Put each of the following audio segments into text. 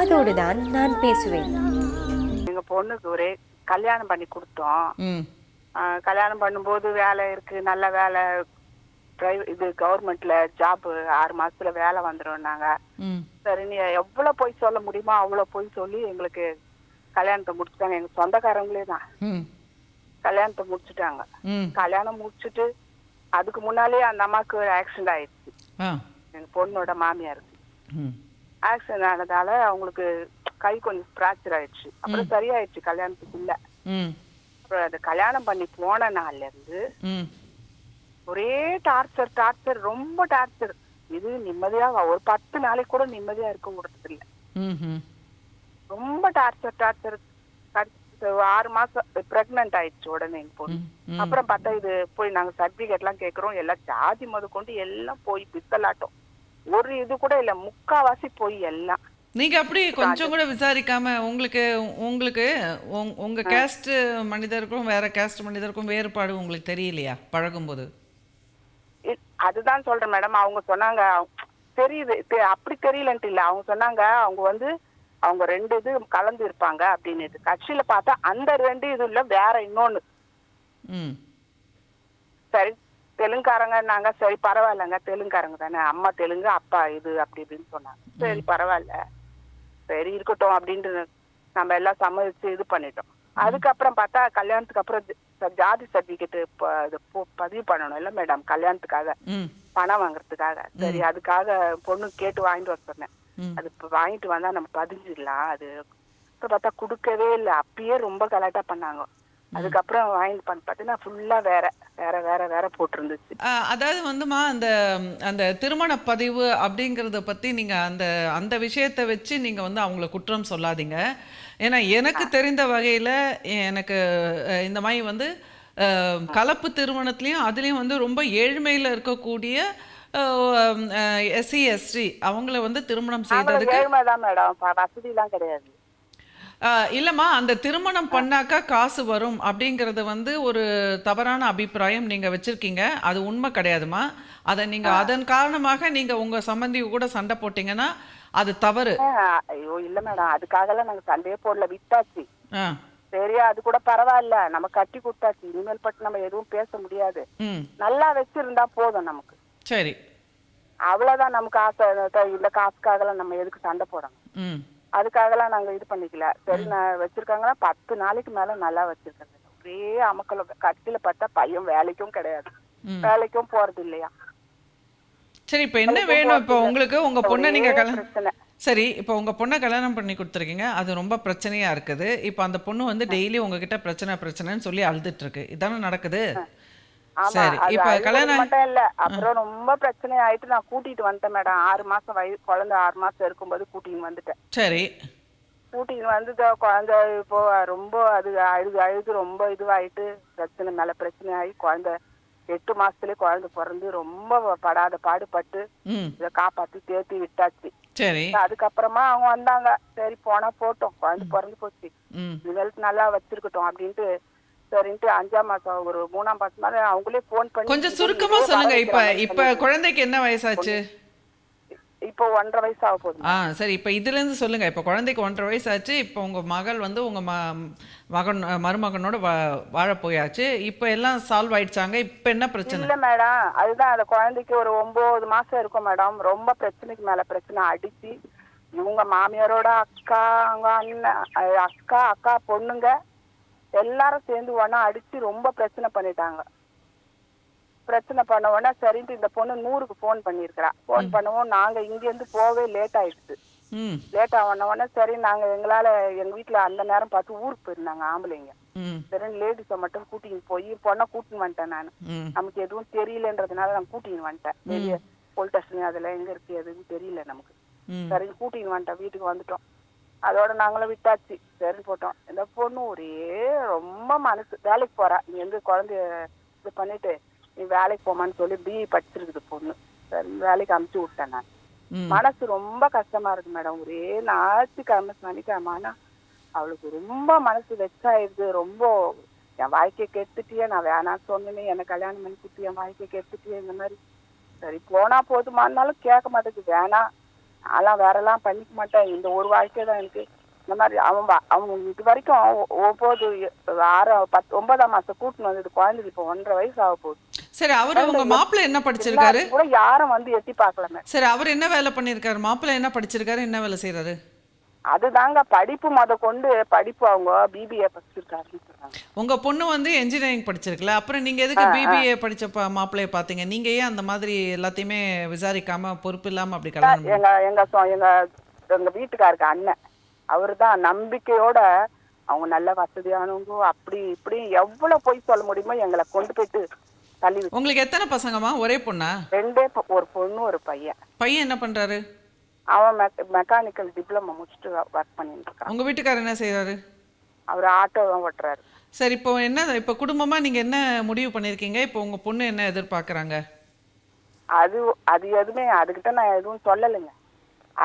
காதோடு தான் நான் பேசுவேன்? எங்க பொண்ணுக்கு ஒரே கல்யாணம் பண்ணி கொடுத்தோம். கல்யாணம் பண்ணும்போது வேலை இருக்கு நல்ல வேலை. பிரைவேட் இது கவர்மெண்ட்ல ஜாப் ஆறு மாசத்துல வேலை வந்துரும்னாங்க ம். சரி நீ எவ்வளவு போய் சொல்ல முடியுமோ அவ்வளவு போய் சொல்லி எங்களுக்கு கல்யாணத்தை முடிச்சுட்டாங்க. எங்க சொந்தக்காரங்களே தான். ம். கல்யாணத்தை முடிச்சுட்டாங்க. ம். கல்யாணம் முடிச்சுட்டு அதுக்கு முன்னாலே அந்த அம்மாவுக்கு ஒரு ஆக்சிடென்ட் ஆயிடுச்சு. ஆ. எங்க பொண்ணோட மாமியாருக்கு. ம். ஆக்சிடென்ட் ஆனதால அவங்களுக்கு கை கொஞ்சம் ஃப்ராக்சர் ஆயிடுச்சு. அப்புறம் சரியாயிடுச்சு கல்யாணத்துக்குள்ள ம். அப்புறம் அது கல்யாணம் பண்ணி போன நாள்ல இருந்து ஒரே டார்ச்சர் டார்ச்சர் ரொம்ப டார்ச்சர் இது நிம்மதியா ஒரு பத்து நாளைக்கு கூட நிம்மதியா இருக்க விடுறது இல்ல ரொம்ப டார்ச்சர் டார்ச்சர் ஆறு மாசம் பிரெக்னன்ட் ஆயிடுச்சு உடனே எங்க பொண்ணு. அப்புறம் பார்த்தா இது போய் நாங்க சர்டிபிகேட் எல்லாம் கேக்குறோம். எல்லாம் ஜாதி முத கொண்டு எல்லாம் போய் பித்தலாட்டம். ஒரு இது கூட இல்ல முக்காவாசி போய் எல்லாம். நீங்க அப்படி கொஞ்சம் கூட விசாரிக்காம உங்களுக்கு உங்களுக்கு உங்- உங்க கேஸ்ட் மனிதருக்கும் வேற கேஸ்ட் மனிதருக்கும் வேறுபாடு உங்களுக்கு தெரியலையா பழகும்போது? அதுதான் சொல்றேன் மேடம் அவங்க சொன்னாங்க தெரியுது அப்படி தெரியலன்ட்டு இல்ல. அவங்க சொன்னாங்க அவங்க வந்து அவங்க ரெண்டு இது கலந்து இருப்பாங்க அப்படின்னு கட்சியில பார்த்தா அந்த ரெண்டு இதுல வேற இன்னொன்னு. சரி தெலுங்காரங்க நாங்க சரி பரவாயில்லங்க. தெலுங்காரங்க தானே. அம்மா தெலுங்கு அப்பா இது அப்படி இப்படின்னு சொன்னாங்க. சரி பரவாயில்ல. சரி இருக்கட்டும் அப்படின்ட்டு நம்ம எல்லாம் சம்மதிச்சு இது பண்ணிட்டோம். அதுக்கப்புறம் பார்த்தா கல்யாணத்துக்கு அப்புறம் ஜாதி சர்டிபிகேட் பதிவு பண்ணணும். இல்ல மேடம் கல்யாணத்துக்காக. பணம் வாங்குறதுக்காக. சரி அதுக்காக பொண்ணு கேட்டு வாங்கிட்டு வர சொன்னேன். அது இப்ப வாங்கிட்டு வந்தா நம்ம பதிஞ்சிடலாம். அது அப்புறம் பார்த்தா கொடுக்கவே இல்லை. அப்பயே ரொம்ப கலாட்டா பண்ணாங்க. அதுக்கப்புறம் வாங்கிட்டு பண்ண பார்த்தீங்கன்னா ஃபுல்லா வேற வேற வேற வேற போட்டிருந்துச்சு. அதாவது வந்துமா அந்த அந்த திருமண பதிவு அப்படிங்கிறத பற்றி நீங்கள் அந்த அந்த விஷயத்தை வச்சு நீங்கள் வந்து அவங்கள குற்றம் சொல்லாதீங்க. ஏன்னா எனக்கு தெரிந்த வகையில் எனக்கு இந்த மாதிரி வந்து கலப்பு திருமணத்துலேயும் அதுலேயும் வந்து ரொம்ப ஏழ்மையில் இருக்கக்கூடிய எஸ்சி எஸ்டி அவங்கள வந்து திருமணம் செய்ததுக்கு ஏழ்மை தான் மேடம். வசதி எல்லாம் கிடையாது. இல்லம்மா அந்த திருமணம் பண்ணாக்கா காசு வரும் அப்படிங்கறது வந்து ஒரு தவறான அபிப்பிராயம் நீங்க வச்சிருக்கீங்க. அது உண்மை கிடையாதுமா அதை நீங்க அதன் காரணமாக நீங்க உங்க சம்பந்தி கூட சண்டை போட்டீங்கன்னா அது தவறு. ஐயோ இல்ல மேடம். அதுக்காக எல்லாம் நாங்க சண்டையே போடல. விட்டாச்சு. ஆ. சரி அது கூட பரவாயில்ல. நம்ம கட்டி கொடுத்தாச்சு. இனிமேல் பட்டு நம்ம எதுவும் பேச முடியாது. நல்லா வச்சிருந்தா போதும் நமக்கு. சரி. அவ்வளவுதான் நமக்கு ஆசை. இந்த காசுக்காகலாம் நம்ம எதுக்கு சண்டை போடணும்? அதுக்காகலாம் நாங்க இது பண்ணிக்கல. சரி நான் வச்சிருக்காங்கன்னா பத்து நாளைக்கு மேல நல்லா வச்சிருக்காங்க. ஒரே அமக்கல கட்டில பார்த்தா பையன் வேலைக்கும் கிடையாது. வேலைக்கும் போறது இல்லையா? சரி இப்போ என்ன வேணும்? இப்போ உங்களுக்கு உங்க பொண்ணை நீங்க கல்யாணம் சரி இப்போ உங்க பொண்ணை கல்யாணம் பண்ணி கொடுத்துருக்கீங்க. அது ரொம்ப பிரச்சனையா இருக்குது. இப்போ அந்த பொண்ணு வந்து டெய்லி உங்ககிட்ட பிரச்சனை பிரச்சனைன்னு சொல்லி அழுதுட்டு இருக்கு. இதானே நடக்குது? சரி இப்போ கல்யாணம் மட்டும் இல்ல. அப்புறம் ரொம்ப பிரச்சனை ஆயிட்டு நான் கூட்டிட்டு வந்துட்டேன் மேடம் ஆறு மாசம் வயசு குழந்தை ஆறு மாசம் இருக்கும்போது கூட்டின்னு வந்துட்டேன். சரி. கூட்டின்னு வந்து குழந்தை இப்போ ரொம்ப அது அழுது அழுது ரொம்ப இதுவாயிட்டு பிரச்சனை மேல பிரச்சனை ஆகி குழந்தை எட்டு மாசத்துலயே குழந்தை பிறந்து ரொம்ப படாத பாடுபட்டு இதை காப்பாத்தி தேத்தி விட்டாச்சு. சரி. அதுக்கப்புறமா அவங்க வந்தாங்க. சரி போனா போட்டோம். குழந்தை பிறந்து போச்சு. ம். இனிமேல் நல்லா வச்சிருக்கட்டும் அப்படின்ட்டு சரின்ட்டு அஞ்சாம் மாசம் ஒரு மூணாம் மாசம் மேல அவங்களே போன் பண்ணி கொஞ்சம் சுருக்கமா சொல்லுங்க. இப்ப இப்ப மாதிரி குழந்தைக்கு என்ன வயசாச்சு? இப்போ ஒன்றரை வயசு ஆக போகுது. ஆ சரி. இப்ப இதுல இருந்து சொல்லுங்க. இப்ப குழந்தைக்கு ஒன்றரை வயசாச்சு இப்ப உங்க மகள் வந்து உங்க ம மகன் மருமகனோட வா வாழ போயாச்சு. இப்ப எல்லாம் சால்வ் ஆயிடுச்சாங்க. இப்ப என்ன பிரச்சனை? இல்ல மேடம் அதுதான் அந்த குழந்தைக்கு ஒரு ஒன்பது மாசம் இருக்கும் மேடம் ரொம்ப பிரச்சனைக்கு மேல பிரச்சனை. அடிச்சு இவங்க மாமியாரோட அக்கா அவங்க அண்ணன் அக்கா அக்கா பொண்ணுங்க எல்லாரும் சேர்ந்து ஒண்ணா அடிச்சு ரொம்ப பிரச்சனை பண்ணிட்டாங்க. பிரச்சனை பண்ண உடனே சரின்ட்டு இந்த பொண்ணு நூறுக்கு ஃபோன் பண்ணியிருக்கிறா. ஃபோன் பண்ணவும் நாங்க இங்க இருந்து போவே லேட் ஆயிடுச்சு லேட் ஆன உடனே சரி நாங்க எங்களால எங்க வீட்டுல அந்த நேரம் பார்த்து ஊருக்கு போயிருந்தாங்க ஆம்பளைங்க. ம். சரி லேடிஸை மட்டும் கூட்டின்னு போய் பொண்ணை கூட்டின்னு வந்துட்டேன் நான். நமக்கு எதுவும் தெரியலன்றதுனால நான் கூட்டின்னு வந்துட்டேன். வெளிய போலீஸ் ஸ்டேஷன் அதுல எங்க இருக்கு எதுவும் தெரியல நமக்கு. சரி கூட்டின்னு வந்துட்டேன் வீட்டுக்கு வந்துட்டோம். அதோட நாங்களும் விட்டாச்சு. சரி போட்டோம். இந்த பொண்ணு ஒரே ரொம்ப மனசு வேலைக்கு போறா. இங்க இருந்து குழந்தைய இது பண்ணிட்டு நீ வேலைக்கு போமான்னு சொல்லி பிஇ படிச்சிருக்குது பொண்ணு. சரி வேலைக்கு அமுச்சு விட்டேன் நான். மனசு ரொம்ப கஷ்டமா இருக்கு மேடம். ஒரே ஞாயிற்றுக்கிழமை சனிக்கிழமை ஆனா அவளுக்கு ரொம்ப மனசு வெச்சாயிடுது. ரொம்ப என் வாழ்க்கையை கெடுத்துட்டியே நான் வேணாம் சொன்னேனே. என்னை கல்யாணம் பண்ணி என் வாழ்க்கையை கெடுத்துட்டியே இந்த மாதிரி. சரி போனா போதுமானாலும் கேட்க மாட்டேங்குது. வேணாம். அதெல்லாம் வேறெல்லாம் பண்ணிக்க மாட்டேன். இந்த ஒரு வாழ்க்கை தான் எனக்கு இந்த மாதிரி அவன் அவன் இது வரைக்கும் ஒ- ஒன்பது ஆறு பத்து ஒன்பதாம் மாசம் கூட்டின்னு வந்தது குழந்தைக்கு இப்போ ஒன்றரை வயசு ஆக போகுது. சரி அவர் உங்க மாப்பிள்ளை என்ன படிச்சிருக்காரு? கூட யாரும் வந்து எட்டி பார்க்கல மேம் சரி அவர் என்ன வேலை பண்ணியிருக்காரு? மாப்பிள்ளை என்ன படிச்சிருக்காரு? என்ன வேலை செய்றாரு? அதுதாங்க படிப்பு முத கொண்டு படிப்பு அவங்க பிபிஏ படிச்சிருக்காருன்னு உங்க பொண்ணு வந்து என்ஜினியரிங் படிச்சிருக்கல அப்புறம் நீங்க எதுக்கு பிபிஏ படிச்ச மாப்பிள்ளைய பாத்தீங்க? நீங்க ஏன் அந்த மாதிரி எல்லாத்தையுமே விசாரிக்காம பொறுப்பு இல்லாம அப்படி கல்யாணம் எங்க எங்க சொ- எங்க எங்க வீட்டுக்காருக்கு அண்ணன். அவரு தான் நம்பிக்கையோட அவங்க நல்ல வசதியானவங்க அப்படி இப்படி எவ்வளவு பொய் சொல்ல முடியுமோ எங்களை கொண்டு போயிட்டு தள்ளி உங்களுக்கு எத்தனை பசங்கம்மா? ஒரே பொண்ணா? ரெண்டே ஒரு பொண்ணு ஒரு பையன். பையன் என்ன பண்றாரு? அவன் மெக்கானிக்கல் டிப்ளமோ முடிச்சுட்டு ஒர்க் பண்ணிட்டு இருக்கான். உங்க வீட்டுக்காரர் என்ன செய்றாரு? அவர் ஆட்டோ தான் ஓட்டுறாரு. சரி இப்போ என்ன இப்போ குடும்பமா நீங்க என்ன முடிவு பண்ணிருக்கீங்க? இப்போ உங்க பொண்ணு என்ன எதிர்பார்க்கறாங்க? அது அது எதுவுமே அதுகிட்ட நான் எதுவும் சொல்லலைங்க.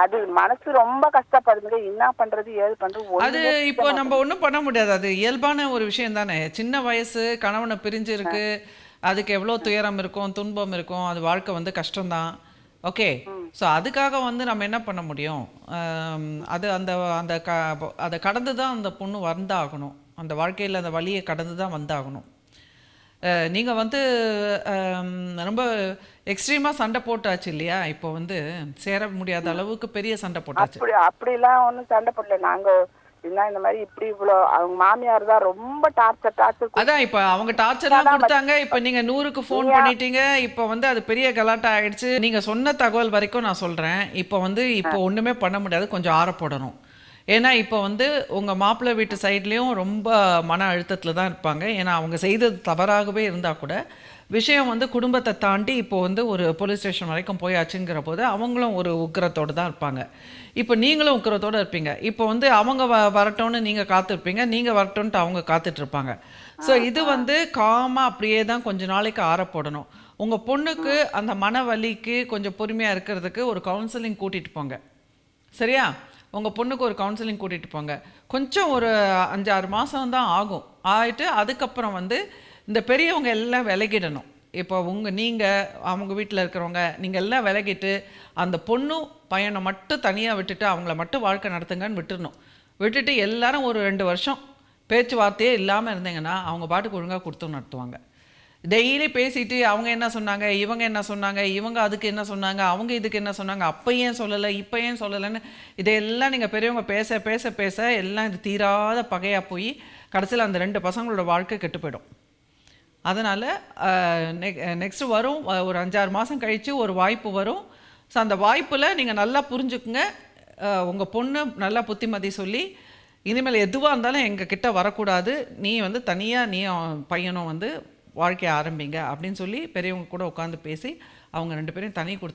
அது மனசு ரொம்ப கஷ்டப்படுதுங்க. என்ன பண்றது ஏது பண்றது அது இப்போ நம்ம ஒன்றும் பண்ண முடியாது. அது இயல்பான ஒரு விஷயம் தானே சின்ன வயசு கணவனை பிரிஞ்சு இருக்கு. அதுக்கு எவ்வளோ துயரம் இருக்கும் துன்பம் இருக்கும். அது வாழ்க்கை வந்து கஷ்டம்தான். ஓகே ஸோ அதுக்காக வந்து நம்ம என்ன பண்ண முடியும்? அது அந்த அந்த க அதை கடந்து தான் அந்த பொண்ணு வந்தாகணும். அந்த வாழ்க்கையில் அந்த வழியை கடந்து தான் வந்தாகணும். அஹ், நீங்க வந்து ரொம்ப எக்ஸ்ட்ரீமா சண்டை போட்டாச்சு இல்லையா? இப்போ வந்து சேர முடியாத அளவுக்கு பெரிய சண்டை போட்டாச்சு. அப்படி அப்படிலாம் ஒண்ணும் சண்டை போடல. நாங்க என்ன இந்த மாதிரி இப்படி இவ்வளோ அவங்க மாமியார் தான் ரொம்ப டார்ச்சர் டார்ச்சர் அதான் இப்ப அவங்க டார்ச்சர்லாம் கொடுத்தாங்க. இப்ப நீங்க நூறுக்கு ஃபோன் பண்ணிட்டீங்க. இப்ப வந்து அது பெரிய கலாட்டா ஆயிடுச்சு. நீங்க சொன்ன தகவல் வரைக்கும் நான் சொல்றேன். இப்ப வந்து இப்போ ஒண்ணுமே பண்ண முடியாது. கொஞ்சம் ஆற போடணும் ஏன்னா இப்போ வந்து உங்க மாப்பிள்ளை வீட்டு சைட்லயும் ரொம்ப மன அழுத்தத்துல தான் இருப்பாங்க. ஏன்னா அவங்க செய்தது தவறாகவே இருந்தா கூட விஷயம் வந்து குடும்பத்தை தாண்டி இப்போ வந்து ஒரு போலீஸ் ஸ்டேஷன் வரைக்கும் போயாச்சுங்கிற போது அவங்களும் ஒரு உக்கிரத்தோடு தான் இருப்பாங்க. இப்போ நீங்களும் உக்கிரத்தோடு இருப்பீங்க. இப்போ வந்து அவங்க வ வரட்டும்னு நீங்கள் காத்திருப்பீங்க. நீங்கள் வரட்டும்ன்ட்டு அவங்க காத்துட்டு இருப்பாங்க ஸோ இது வந்து காமா அப்படியே தான் கொஞ்ச நாளைக்கு ஆற போடணும். உங்கள் பொண்ணுக்கு அந்த மன வலிக்கு கொஞ்சம் பொறுமையாக இருக்கிறதுக்கு ஒரு கவுன்சிலிங் கூட்டிகிட்டு போங்க. சரியா? உங்கள் பொண்ணுக்கு ஒரு கவுன்சிலிங் கூட்டிகிட்டு போங்க. கொஞ்சம் ஒரு அஞ்சாறு மாதம் தான் ஆகும். ஆயிட்டு அதுக்கப்புறம் வந்து இந்த பெரியவங்க எல்லாம் விலகிடணும். இப்போ உங்கள் நீங்கள் அவங்க வீட்டில் இருக்கிறவங்க நீங்கள் எல்லாம் விலகிட்டு அந்த பொண்ணும் பையனை மட்டும் தனியாக விட்டுட்டு அவங்கள மட்டும் வாழ்க்கை நடத்துங்கன்னு விட்டுறணும். விட்டுட்டு எல்லாரும் ஒரு ரெண்டு வருஷம் பேச்சுவார்த்தையே இல்லாமல் இருந்தீங்கன்னா அவங்க பாட்டுக்கு ஒழுங்காக கொடுத்து நடத்துவாங்க. டெய்லி பேசிட்டு அவங்க என்ன சொன்னாங்க இவங்க என்ன சொன்னாங்க இவங்க அதுக்கு என்ன சொன்னாங்க அவங்க இதுக்கு என்ன சொன்னாங்க அப்போ ஏன் சொல்லலை இப்போ ஏன் சொல்லலைன்னு இதையெல்லாம் நீங்கள் பெரியவங்க பேச பேச பேச எல்லாம் இது தீராத பகையாக போய் கடைசியில் அந்த ரெண்டு பசங்களோட வாழ்க்கை கெட்டு போயிடும். அதனால் நெக்ஸ்ட் வரும் ஒரு அஞ்சாறு மாதம் கழித்து ஒரு வாய்ப்பு வரும். ஸோ அந்த வாய்ப்பில் நீங்கள் நல்லா புரிஞ்சுக்குங்க. உங்கள் பொண்ணு நல்லா புத்திமதி சொல்லி இனிமேல் எதுவாக இருந்தாலும் எங்கள் கிட்ட வரக்கூடாது. நீ வந்து தனியாக நீ பையனும் வந்து வாழ்க்கையை ஆரம்பிங்க அப்படின்னு சொல்லி பெரியவங்க கூட உட்காந்து பேசி அவங்க ரெண்டு பேரும் தனி கொடுத்து